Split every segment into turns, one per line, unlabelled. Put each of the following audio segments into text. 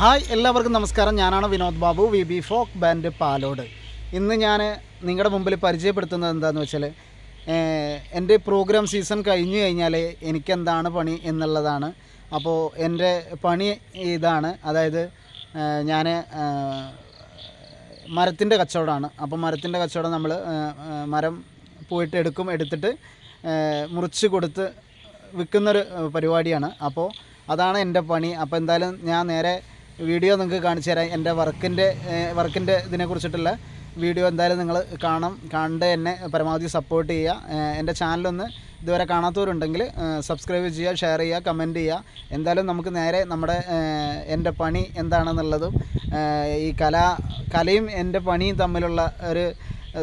Hi എല്ലാവർക്കും നമസ്കാരം. ഞാനാണ് Vinod Babu V B folk band Palode. ഇന്ന് ഞാൻ നിങ്ങളുടെ മുമ്പിൽ പരിചയപ്പെടുത്തുന്നത് എന്താണെന്ന് വെച്ചാൽ എന്റെ പ്രോഗ്രാം സീസൺ കഴിഞ്ഞു കഴിഞ്ഞാൽ എനിക്കെന്താണ് പണി എന്നുള്ളതാണ്. അപ്പോൾ എന്റെ പണി ഇതാണ്. അതായത് ഞാൻ മരത്തിന്റെ കച്ചവടമാണ്. അപ്പോൾ മരത്തിന്റെ കച്ചവടം നമ്മൾ മരം പോയിട്ട് എടുക്കും എടുത്തിട്ട് മുറിച്ച് കൊടുത്ത് വിൽക്കുന്നൊരു പരിപാടിയാണ്. അപ്പോൾ അതാണ് എന്റെ പണി. അപ്പോൾ എന്തായാലും ഞാൻ നേരെ വീഡിയോ നിങ്ങൾക്ക് കാണിച്ചു തരാം. എന്റെ വർക്കിന്റെ വർക്കിന്റെ ഇതിനെക്കുറിച്ചിട്ടുള്ള വീഡിയോ എന്തായാലും നിങ്ങൾ കാണാം. കണ്ട് എന്നെ പരമാവധി സപ്പോർട്ട് ചെയ്യുക. എന്റെ ചാനലൊന്ന് ഇതുവരെ കാണാത്തവരുണ്ടെങ്കിൽ സബ്സ്ക്രൈബ് ചെയ്യുക ഷെയർ ചെയ്യുക കമന്റ് ചെയ്യുക. എന്തായാലും നമുക്ക് നേരെ നമ്മുടെ എന്റെ പണി എന്താണെന്നുള്ളതും ഈ കല കലയും എന്റെ പണിയും തമ്മിലുള്ള ഒരു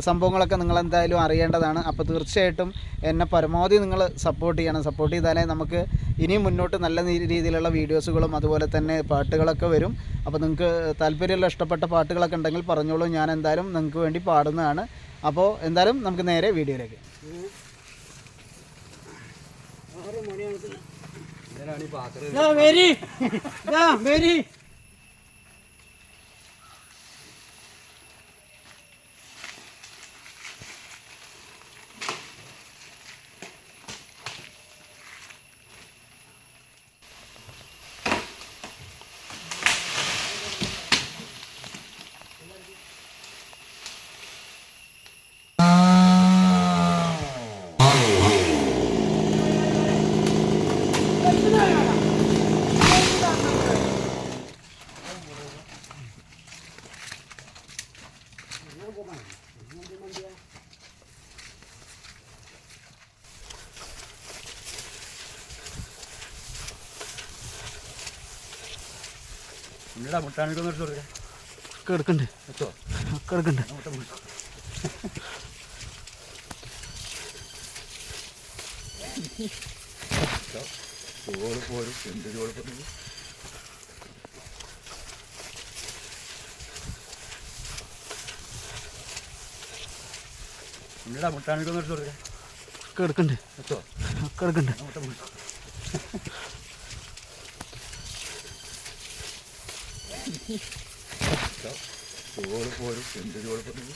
സംഭവങ്ങളൊക്കെ നിങ്ങൾ എന്തായാലും അറിയേണ്ടതാണ്. അപ്പോൾ തീർച്ചയായിട്ടും എന്നെ പരമാവധി നിങ്ങൾ സപ്പോർട്ട് ചെയ്യണം. സപ്പോർട്ട് ചെയ്താലേ നമുക്ക് ഇനിയും മുന്നോട്ട് നല്ല രീതിയിലുള്ള വീഡിയോസുകളും അതുപോലെ തന്നെ പാട്ടുകളൊക്കെ വരും. അപ്പോൾ നിങ്ങൾക്ക് താല്പര്യമുള്ള ഇഷ്ടപ്പെട്ട പാട്ടുകളൊക്കെ ഉണ്ടെങ്കിൽ പറഞ്ഞോളൂ. ഞാൻ എന്തായാലും നിങ്ങൾക്ക് വേണ്ടി പാടുന്നതാണ്. അപ്പോൾ എന്തായാലും നമുക്ക് നേരെ വീഡിയോയിലേക്ക്.
വരി വരി
ഒക്കെ എടുക്കണ്ടേ. ഒക്കെ എടുക്കണ്ടേ. ഒക്കെ എടുക്കണ്ടേ. ഒക്കെ എടുക്കണ്ടേ. ചോറ് പോലും എന്ത് ചോറ് പറഞ്ഞു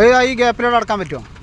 ഈ ഗ്യാപ്പിലൂടെ അടക്കാൻ പറ്റുമോ?